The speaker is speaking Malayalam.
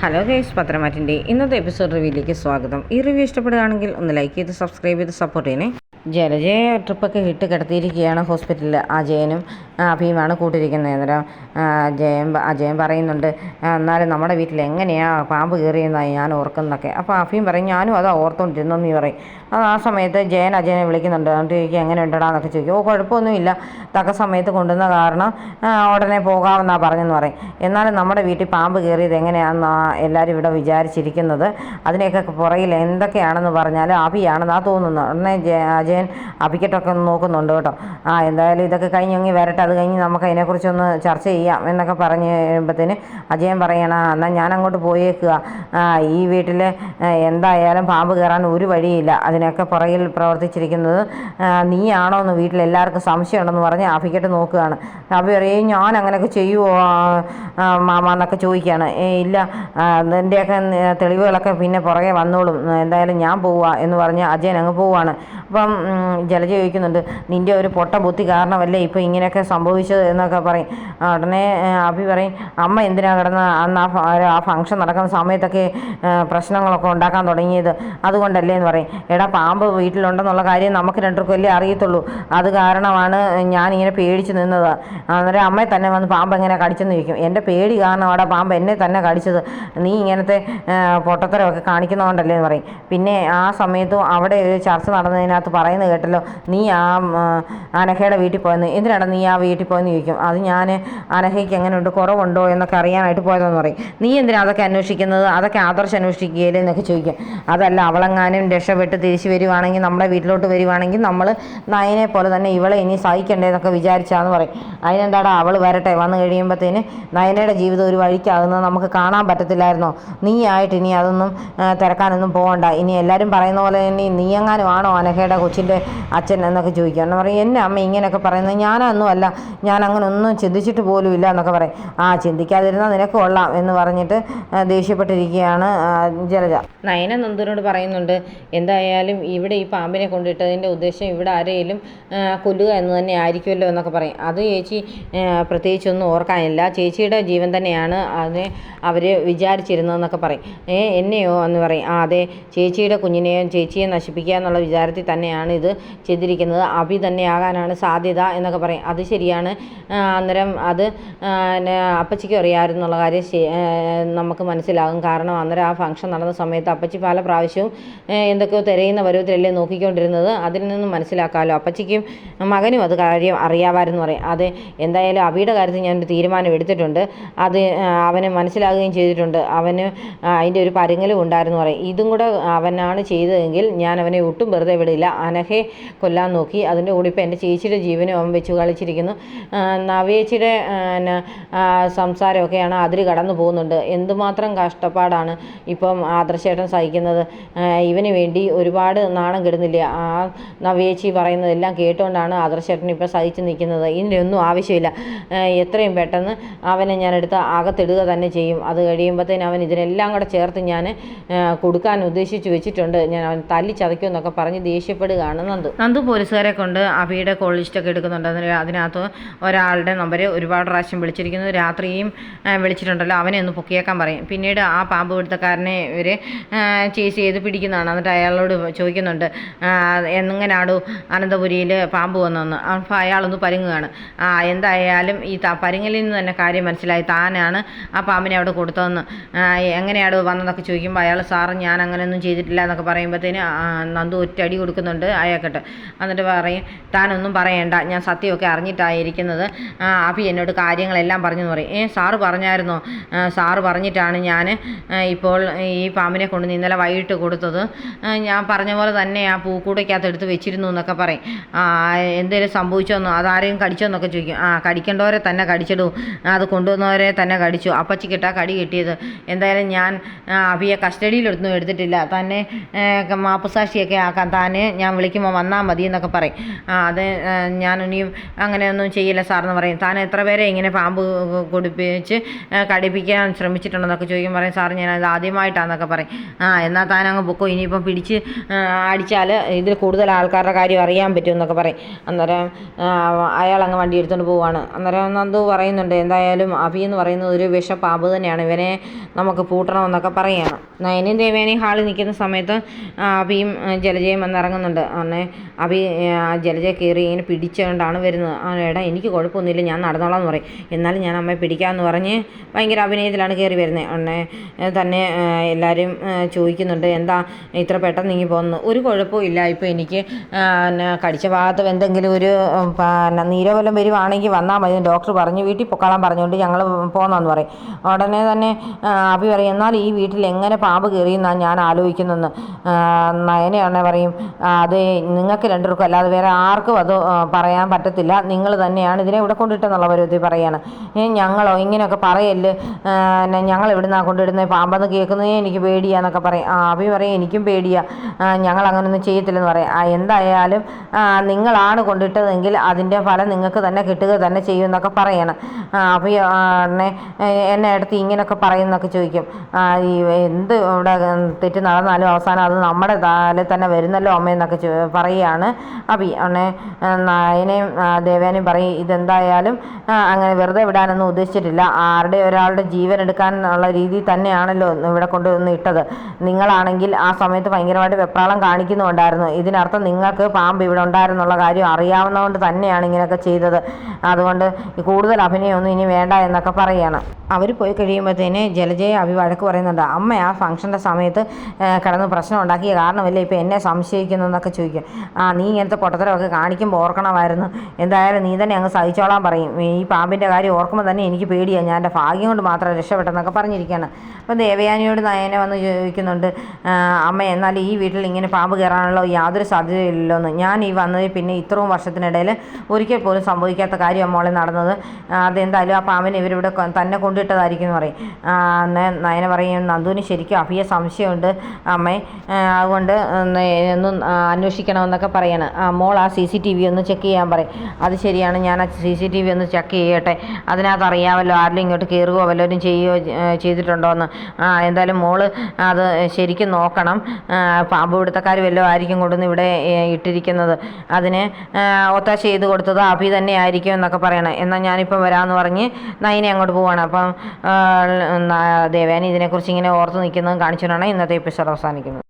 ഹലോ ഗൈസ് പത്രമാറ്റിന്റെ ഇന്നത്തെ എപ്പിസോഡ് റിവ്യൂയിലേക്ക് സ്വാഗതം. ഈ റിവ്യൂ ഇഷ്ടപ്പെടുകയാണെങ്കിൽ ഒന്ന് ലൈക്ക് ചെയ്ത് സബ്സ്ക്രൈബ് ചെയ്ത് സപ്പോർട്ട് ചെയ്യണേ. ജലജയ ട്രിപ്പൊക്കെ ഇട്ട് കിടത്തിയിരിക്കുകയാണ് ഹോസ്പിറ്റലിൽ അജയനും അഭിയുമാണ് കൂട്ടിരിക്കുന്നത്. അന്നേരം ജയൻ അജയൻ പറയുന്നുണ്ട് "ആ, എന്നാലും നമ്മുടെ വീട്ടിൽ എങ്ങനെയാണ് പാമ്പ് കയറിയെന്നായി ഞാൻ ഓർക്കുന്നതൊക്കെ. അപ്പോൾ അഭിയും പറയും ഞാനും അതാ ഓർത്തുകൊണ്ടിരുന്നെന്ന് പറയും. അത് ആ സമയത്ത് ജയൻ അജയനെ വിളിക്കുന്നുണ്ട്. എന്നിട്ട് ചോദിക്കും എങ്ങനെ ഉണ്ടടാ എന്നൊക്കെ ചോദിക്കും. ഓ കുഴപ്പമൊന്നുമില്ല. തക്ക സമയത്ത് കൊണ്ടുവന്ന കാരണം ഉടനെ പോകാമെന്നാണ് പറഞ്ഞെന്ന് പറയും. എന്നാലും നമ്മുടെ വീട്ടിൽ പാമ്പ് കയറിയത് എങ്ങനെയാണെന്നാ എല്ലാവരും ഇവിടെ വിചാരിച്ചിരിക്കുന്നത്. അതിനെയൊക്കെ പുറകിൽ എന്തൊക്കെയാണെന്ന് പറഞ്ഞാൽ അഭിയാണെന്നാ തോന്നുന്നത്. ഉടനെ ജയ- അജയൻ അഭിക്കട്ടൊക്കെ ഒന്ന് നോക്കുന്നുണ്ട് കേട്ടോ. ആ എന്തായാലും ഇതൊക്കെ കഴിഞ്ഞ് അങ്ങ് വരട്ടെ. അത് കഴിഞ്ഞ് നമുക്ക് അതിനെക്കുറിച്ചൊന്ന് ചർച്ച ചെയ്യാം എന്നൊക്കെ പറഞ്ഞ് കഴിയുമ്പോഴത്തേന് അജയൻ പറയണ എന്നാൽ ഞാൻ അങ്ങോട്ട് പോയേക്കുക. ഈ വീട്ടിൽ എന്തായാലും പാമ്പ് കയറാൻ ഒരു വഴിയില്ല. അതിനൊക്കെ പുറകിൽ പ്രവർത്തിച്ചിരിക്കുന്നത്. നീയാണോ എന്ന് വീട്ടിൽ എല്ലാവർക്കും സംശയമുണ്ടെന്ന് പറഞ്ഞ് ആഫിക്കട്ട് നോക്കുകയാണ്. അഭി പറയും ഞാൻ അങ്ങനെയൊക്കെ ചെയ്യുമോ മാമ എന്നൊക്കെ ചോദിക്കുകയാണ്. ഇല്ല. എന്റെയൊക്കെ തെളിവുകളൊക്കെ പിന്നെ പുറകെ വന്നോളും. എന്തായാലും ഞാൻ പോവുക എന്ന് പറഞ്ഞ് അജയൻ അങ്ങ് പോവുകയാണ്. അപ്പം ജല ജലജ ചോദിക്കുന്നുണ്ട് നിന്റെ ഒരു പൊട്ട ബുദ്ധി കാരണമല്ലേ ഇപ്പോൾ ഇങ്ങനെയൊക്കെ സംഭവിച്ചത്? എന്നൊക്കെ പറയും. ഉടനെ അഭി പറയും അമ്മ എന്തിനാണ് കിടന്ന് അന്ന് ആ ഫംഗ്ഷൻ നടക്കുന്ന സമയത്തൊക്കെ പ്രശ്നങ്ങളൊക്കെ ഉണ്ടാക്കാൻ തുടങ്ങിയത്? അതുകൊണ്ടല്ലേ? എന്ന് പറയും. എടാ പാമ്പ് വീട്ടിലുണ്ടെന്നുള്ള കാര്യം നമുക്ക് രണ്ടുപേർക്കും വലിയ അറിയത്തുള്ളൂ. അത് കാരണമാണ് ഞാൻ ഇങ്ങനെ പേടിച്ച് നിന്നത്. അന്നേരം അമ്മയെ തന്നെ വന്ന് പാമ്പ് എങ്ങനെ കടിച്ചെന്ന് ചോദിക്കും. എന്റെ പേടി കാരണം അവിടെ പാമ്പ് എന്നെ തന്നെ കടിച്ചത്. നീ ഇങ്ങനത്തെ പൊട്ടത്തരമൊക്കെ കാണിക്കുന്നതുകൊണ്ടല്ലേ എന്ന് പറയും. പിന്നെ ആ സമയത്തും അവിടെ ഒരു ചർച്ച നടന്നതിനകത്ത് പറയുന്നത് കേട്ടല്ലോ നീ ആ അനഹയുടെ വീട്ടിൽ പോയെന്ന്. എന്തിനാണ് നീ ആ വീട്ടിൽ പോയെന്ന് ചോദിക്കും. അത് ഞാൻ അനഹയ്ക്ക് എങ്ങനെയുണ്ട്? കുറവുണ്ടോ? എന്നൊക്കെ അറിയാനായിട്ട് പോയതെന്ന് പറയും. നീ എന്തിനാണ് അതൊക്കെ അന്വേഷിക്കുന്നത്? അതൊക്കെ ആദർശം അന്വേഷിക്കുകയില്ലേ? എന്നൊക്കെ ചോദിക്കും. അതല്ല അവളെങ്ങാനും രക്ഷപ്പെട്ട് തിരിച്ചു വരുവാണെങ്കിൽ നമ്മുടെ വീട്ടിലോട്ട് വരുവാണെങ്കിൽ നമ്മൾ നയനെ പോലെ തന്നെ ഇവളെ ഇനി സഹിക്കണ്ടേന്നൊക്കെ വിചാരിച്ചാന്ന് പറയും. അതിനെന്താടാ അവൾ വരട്ടെ? വന്നു കഴിയുമ്പോഴത്തേന് നയനയുടെ ജീവിതം ഒരു വഴിക്കാകുന്നത് നമുക്ക് കാണാൻ പറ്റത്തില്ലായിരുന്നോ? നീ ആയിട്ട് ഇനി അതൊന്നും തിരക്കാനൊന്നും പോകണ്ട ഇനി എല്ലാവരും പറയുന്ന പോലെ നീ നീയെങ്ങാനും ആണോ അനഘയുടെ കൊച്ചിന്റെ അച്ഛൻ എന്നൊക്കെ ചോദിക്കും എന്ന് പറയും എന്നെ അമ്മ ഇങ്ങനെയൊക്കെ പറയുന്നത് ഞാനൊന്നും അല്ല. ഞാൻ അങ്ങനെ ഒന്നും ചിന്തിച്ചിട്ട് പോലും ഇല്ല എന്നൊക്കെ പറയും. ആ ചിന്തിക്കാതിരുന്നാൽ നിനക്ക് കൊള്ളാം എന്ന് പറഞ്ഞിട്ട് ദേഷ്യപ്പെട്ടിരിക്കുകയാണ് ജലജ. നയന നന്ദനോട് പറയുന്നുണ്ട് എന്തായാലും ഇവിടെ ഈ പാമ്പിനെ കൊണ്ടിട്ടതിന്റെ ഉദ്ദേശം ഇവിടെ ആരെയും കൊല്ലുക എന്ന് തന്നെ ആയിരിക്കുമല്ലോ എന്നൊക്കെ പറയും. അത് ചേച്ചി പ്രത്യേകിച്ചൊന്നും ഓർക്കാനില്ല. ചേച്ചിയുടെ ജീവൻ തന്നെയാണ് അതിനെ അവർ വിചാരിച്ചിരുന്നതെന്നൊക്കെ പറയും. ഏ എന്നെയോ എന്ന് പറയും. ആ അതെ ചേച്ചിയുടെ കുഞ്ഞിനെയോ ചേച്ചിയെ നശിപ്പിക്കുക എന്നുള്ള വിചാരത്തിൽ തന്നെയാണ് ഇത് ചെയ്തിരിക്കുന്നത്. അഭി തന്നെയാകാനാണ് സാധ്യത എന്നൊക്കെ പറയും. അത് ശരിയാണ്. അന്നേരം അത് അപ്പച്ചിക്ക് അറിയാമായിരുന്നുള്ള കാര്യം നമുക്ക് മനസ്സിലാകും. കാരണം അന്നേരം ആ ഫംഗ്ഷൻ നടന്ന സമയത്ത് അപ്പച്ചി പല പ്രാവശ്യവും എന്തൊക്കെയോ എന്തൊക്കെയോ തിരയുന്ന പരുവത്തിലല്ലേ നോക്കിക്കൊണ്ടിരുന്നത്? അതിൽ നിന്നും മനസ്സിലാക്കാമല്ലോ അപ്പച്ചിക്കും മകനും അത് കാര്യം അറിയാമായിരുന്നു പറയും. അത് എന്തായാലും അവിയുടെ കാര്യത്തിൽ ഞാനൊരു തീരുമാനം എടുത്തിട്ടുണ്ട്. അത് അവനെ മനസ്സിലാകുകയും ചെയ്തിട്ടുണ്ട്. അവന് അതിന്റെ ഒരു പരുങ്ങലും ഉണ്ടായിരുന്നു പറയും. ഇതും കൂടെ അവനാണ് ചെയ്തതെങ്കിൽ ഞാൻ അവനെ ഒട്ടും വെറുതെ വിടില്ല. അനഹെ കൊല്ലാൻ നോക്കി. അതിന്റെ കൂടെ ഇപ്പോൾ എന്റെ ചേച്ചിയുടെ ജീവനും അവൻ വെച്ച് കളിച്ചിരിക്കുന്നു നവേച്ചിയുടെ സംസാരമൊക്കെയാണ് അതിൽ കടന്നു പോകുന്നുണ്ട്. എന്തുമാത്രം കഷ്ടപ്പാടാണ് ഇപ്പം ആദർശേട്ടൻ സഹിക്കുന്നത്? ഇവന് വേണ്ടി ഒരുപാട് നാണം കെടുന്നില്ല? ആ നവേച്ചി പറയുന്നതെല്ലാം കേട്ടുകൊണ്ടാണ് ആദർശേട്ടൻ ഇപ്പോൾ സഹിച്ചു നിൽക്കുന്നത്. ഇതിനൊന്നും ആവശ്യമില്ല. എത്രയും പെട്ടെന്ന് അവനെ ഞാൻ എടുത്ത് അകത്തിടുക തന്നെ ചെയ്യും. അത് കഴിയുമ്പോഴത്തേന് അവൻ ഇതിനെല്ലാം കൂടെ ചേർത്ത് ഞാൻ കൊടുക്കാൻ ഉദ്ദേശിച്ച് വെച്ചിട്ടുണ്ട്. ഞാൻ അവൻ തല്ലി ചതയ്ക്കുമെന്നൊക്കെ പറഞ്ഞ് ദേഷ്യപ്പെടുകയാണ് നന്ദു. നന്ദു പോലീസുകാരെ കൊണ്ട് അഭിയുടെ കോൾ ലിസ്റ്റൊക്കെ എടുക്കുന്നുണ്ട്. അതിന് അതിനകത്ത് ഒരാളുടെ നമ്പർ ഒരുപാട് പ്രാവശ്യം വിളിച്ചിരിക്കുന്നു. രാത്രിയും വിളിച്ചിട്ടുണ്ടല്ലോ. അവനെ ഒന്ന് പൊക്കിയേക്കാൻ പറയും. പിന്നീട് ആ പാമ്പ് പിടുത്തക്കാരനെ ഇവർ ചേസ് ചെയ്ത് പിടിക്കുന്നതാണ്. എന്നിട്ട് അയാളോട് ചോദിക്കുന്നുണ്ട്. എങ്ങനെയാണു അനന്തപുരിയിൽ പാമ്പ് വന്നതെന്ന്. അപ്പോൾ അയാളൊന്ന് പരുങ്ങുകയാണ്. ആ എന്തായാലും ഈ ത പരുങ്ങലിൽ നിന്ന് തന്നെ കാര്യം മനസ്സിലായി. താനാണ് ആ പാമ്പിനെ അവിടെ കൊടുത്തതെന്ന്. എങ്ങനെയാണ് വന്നതൊക്കെ ചോദിക്കുമ്പോൾ അയാൾ സാറ് ഞാൻ അങ്ങനെയൊന്നും ചെയ്തിട്ടില്ല എന്നൊക്കെ പറയുമ്പോഴത്തേന് നന്ദു ഒറ്റടി കൊടുക്കുന്നുണ്ട് അയാൾക്കിട്ട്. എന്നിട്ട് പറയും താനൊന്നും പറയണ്ട. ഞാൻ സത്യമൊക്കെ അറിഞ്ഞിട്ടായിരിക്കുന്നത്. അഭി എന്നോട് കാര്യങ്ങളെല്ലാം പറഞ്ഞു എന്ന് പറയും. ഏ സാറ് പറഞ്ഞായിരുന്നോ? സാറ് പറഞ്ഞിട്ടാണ് ഞാൻ ഇപ്പോൾ ഈ പാമ്പിനെ കൊണ്ട് ഇന്നലെ വൈകിട്ട് കൊടുത്തത്. ഞാൻ ഞാൻ പറഞ്ഞ പോലെ തന്നെ ആ പൂക്കൂടയ്ക്കകത്ത് എടുത്ത് വെച്ചിരുന്നു എന്നൊക്കെ പറയും. ആ എന്തേലും സംഭവിച്ചോന്നോ? അതാരെയും കടിച്ചോന്നൊക്കെ ചോദിക്കും. ആ കടിക്കേണ്ടവരെ തന്നെ കടിച്ചിടൂ. അത് കൊണ്ടുവന്നവരെ തന്നെ കടിച്ചു. അപ്പച്ചിക്കിട്ടാ കടി കിട്ടിയത്. എന്തായാലും ഞാൻ അഭിയെ കസ്റ്റഡിയിലൊന്നും എടുത്തിട്ടില്ല. തന്നെ മാപ്പുസാക്ഷിയൊക്കെ ആക്കാൻ താനെ ഞാൻ വിളിക്കും വിളിക്കുമ്പോൾ വന്നാൽ മതി എന്നൊക്കെ പറയും. അത് ഞാൻ ഇനിയും അങ്ങനെയൊന്നും ചെയ്യില്ല സാറെന്ന് പറയും. താൻ എത്ര പേരെ ഇങ്ങനെ പാമ്പ് കുടിപ്പിച്ച് കടിപ്പിക്കാൻ ശ്രമിച്ചിട്ടുണ്ടെന്നൊക്കെ ചോദിക്കും. പറയും സാർ ഞാൻ അത് ആദ്യമായിട്ടാണെന്നൊക്കെ പറയും. ആ എന്നാൽ താൻ അങ്ങ് പൊക്കോ. ഇനിയിപ്പം പിടിച്ച് അടിച്ചാൽ ഇതിൽ കൂടുതൽ ആൾക്കാരുടെ കാര്യം അറിയാൻ പറ്റും എന്നൊക്കെ പറയും. അന്നേരം അയാൾ അങ്ങ് വണ്ടി എടുത്തുകൊണ്ട് പോവാണ്. അന്നേരം നന്ദു പറയുന്നുണ്ട് എന്തായാലും അഭി എന്ന് പറയുന്നത് ഒരു വിഷപ്പാമ്പ് തന്നെയാണ്. ഇവനെ നമുക്ക് പൂട്ടണമെന്നൊക്കെ പറയുകയാണ് നയനും ദേവേനയും ഹാളിൽ നിൽക്കുന്ന സമയത്ത് അഭിയും ജലജയും വന്നിറങ്ങുന്നുണ്ട് അന്നേ അഭി ജലജ കയറി ഇങ്ങനെ പിടിച്ചുകൊണ്ടാണ് വരുന്നത്. എടാ എനിക്ക് കുഴപ്പമൊന്നുമില്ല. ഞാൻ നടന്നോളാം എന്ന് പറയും. എന്നാലും ഞാൻ അമ്മയെ പിടിക്കാമെന്ന് പറഞ്ഞ് ഭയങ്കര അഭിനയത്തിലാണ് കയറി വരുന്നത്. അന്നെ തന്നെ എല്ലാവരും ചോദിക്കുന്നുണ്ട് എന്താ ഇത്ര പെട്ടെന്ന് നീങ്ങി പോകുന്നു ഒരു കുഴപ്പവും ഇല്ല. ഇപ്പോൾ എനിക്ക് പിന്നെ കടിച്ച ഭാഗത്ത് എന്തെങ്കിലും ഒരു പിന്നെ നീരോ വരുവാണെങ്കിൽ വന്നാൽ മതി ഡോക്ടർ പറഞ്ഞു. വീട്ടിൽ പൊക്കോളാൻ പറഞ്ഞുകൊണ്ട് ഞങ്ങൾ പോന്നെന്ന് പറയും. ഉടനെ തന്നെ അഭി പറയും എന്നാൽ ഈ വീട്ടിൽ എങ്ങനെ പാമ്പ് കയറിയെന്നാണ് ഞാൻ ആലോചിക്കുന്നതെന്ന് നയനയാണെ പറയും അത് നിങ്ങൾക്ക് രണ്ടുപേർക്കും അല്ലാതെ വേറെ ആർക്കും അത് പറയാൻ പറ്റത്തില്ല. നിങ്ങൾ തന്നെയാണ് ഇതിനെ ഇവിടെ കൊണ്ടിട്ടെന്നുള്ള പരുവത്തിൽ പറയാണ്. ഞങ്ങളോ? ഇങ്ങനെയൊക്കെ പറയല്ല്? ഞങ്ങൾ എവിടുന്നാണ് കൊണ്ടിടുന്നത്? പാമ്പെന്ന് കേൾക്കുന്നതേ എനിക്ക് പേടിയാന്നൊക്കെ പറയും. ആ അഭി പറയും എനിക്കും പേടിയാ. ആ, ഞങ്ങൾ അങ്ങനെയൊന്നും ചെയ്യത്തില്ലെന്ന് പറയും. ആ എന്തായാലും നിങ്ങളാണ് കൊണ്ടിട്ടതെങ്കിൽ അതിന്റെ ഫലം നിങ്ങൾക്ക് തന്നെ കിട്ടുക തന്നെ ചെയ്യും എന്നൊക്കെ പറയണം. അപ്പോൾ എന്നെ എന്നെ അടുത്ത് ഇങ്ങനെയൊക്കെ പറയുന്നൊക്കെ ചോദിക്കും. ഈ എന്ത് ഇവിടെ തെറ്റ് നടന്നാലും അവസാനം അത് നമ്മുടെ താലെ തന്നെ വരുന്നല്ലോ അമ്മയെന്നൊക്കെ പറയുകയാണ് അപ്പി അണ്ണെ നായനെയും ദേവേനെയും പറയും ഇതെന്തായാലും അങ്ങനെ വെറുതെ വിടാനൊന്നും ഉദ്ദേശിച്ചിട്ടില്ല. ആരുടെ ഒരാളുടെ ജീവൻ എടുക്കാൻ എടുക്കാനുള്ള രീതി തന്നെയാണല്ലോ ഇവിടെ കൊണ്ടുവന്ന് ഇട്ടത്. നിങ്ങളാണെങ്കിൽ ആ സമയത്ത് ഭയങ്കരമായിട്ട് വെപ്രാളം കാണിക്കുന്നുണ്ടായിരുന്നു. ഇതിനർത്ഥം നിങ്ങൾക്ക് പാമ്പ് ഇവിടെ ഉണ്ടായിരുന്നുള്ള കാര്യം അറിയാവുന്നതുകൊണ്ട് തന്നെയാണ് ഇങ്ങനെയൊക്കെ ചെയ്തത്. അതുകൊണ്ട് കൂടുതൽ അഭിനയമൊന്നും ഇനി വേണ്ട എന്നൊക്കെ പറയുകയാണ് അവർ പോയി കഴിയുമ്പോഴത്തേന് ജലജയെ അഭി വഴക്ക് പറയുന്നുണ്ട്. അമ്മ ആ ഫംഗ്ഷന്റെ സമയത്ത് കിടന്ന് പ്രശ്നം ഉണ്ടാക്കിയ കാരണമല്ലേ ഇപ്പോൾ എന്നെ സംശയിക്കുന്നതെന്നൊക്കെ ചോദിക്കും. ആ നീ ഇങ്ങനത്തെ പൊട്ടത്തരമൊക്കെ കാണിക്കുമ്പോൾ ഓർക്കണമായിരുന്നു. എന്തായാലും നീ തന്നെ അങ്ങ് സഹിച്ചോളാൻ പറയും. ഈ പാമ്പിന്റെ കാര്യം ഓർക്കുമ്പോൾ തന്നെ എനിക്ക് പേടിയാണ് ഞാൻ എന്റെ ഭാഗ്യം കൊണ്ട് മാത്രം രക്ഷപ്പെട്ടെന്നൊക്കെ പറഞ്ഞിരിക്കുകയാണ് അപ്പോൾ ദേവയാനിയോട് നയനെ വന്ന് ചോദിക്കുന്നുണ്ട്. അമ്മ എന്നാൽ ഈ വീട്ടിൽ ഇങ്ങനെ പാമ്പ് കയറാനുള്ള യാതൊരു സാധ്യതയില്ലല്ലോ എന്ന് ഞാൻ ഈ വന്നതിൽ പിന്നെ ഇത്രയും വർഷത്തിനിടയിൽ ഒരിക്കൽ പോലും സംഭവിക്കാത്ത കാര്യമാണ് മോളെ നടന്നത്. അതെന്തായാലും ആ പാമ്പിനെ ഇവരിവിടെ തന്നെ കൊണ്ടിട്ടതായിരിക്കും എന്ന് പറയും നയനെ പറയും നന്ദുവിന് ശരിക്കും അഭിയ സംശയമുണ്ട് അമ്മേ. അതുകൊണ്ട് ഒന്ന് അന്വേഷിക്കണമെന്നൊക്കെ പറയാണ്. മോൾ ആ സി സി ടി വി ഒന്ന് ചെക്ക് ചെയ്യാൻ പറയും. അത് ശരിയാണ് ഞാൻ ആ സി സി ടി വി ഒന്ന് ചെക്ക് ചെയ്യട്ടെ. അതിനകത്ത് അറിയാമല്ലോ ആരെങ്കിലും ഇങ്ങോട്ട് കയറുകയോ വല്ലവരും ചെയ്യുകയോ ചെയ്തിട്ടുണ്ടോ എന്ന് എന്തായാലും മോൾ അത് ശരിക്കും നോക്കണം. ആ, പാമ്പ് ഇവിടുത്തെക്കാർ വല്ലതും ആയിരിക്കും കൊണ്ടുവന്ന് ഇവിടെ ഇട്ടിരിക്കുന്നത്. അതിന് ഒത്താശ ചെയ്ത് കൊടുത്തത് അഭി തന്നെ ആയിരിക്കും എന്നൊക്കെ പറയണം. എന്നാൽ ഞാനിപ്പം വരാമെന്ന് പറഞ്ഞ് നയനെ അങ്ങോട്ട് പോവാണ്. അപ്പം ദേവേന ഇതിനെക്കുറിച്ച് ഇങ്ങനെ ഓർത്ത് നിൽക്കുന്നതും കാണിച്ചുകൊണ്ടാണ് ഇന്നത്തെ എപ്പിസോഡ് അവസാനിക്കുന്നത്.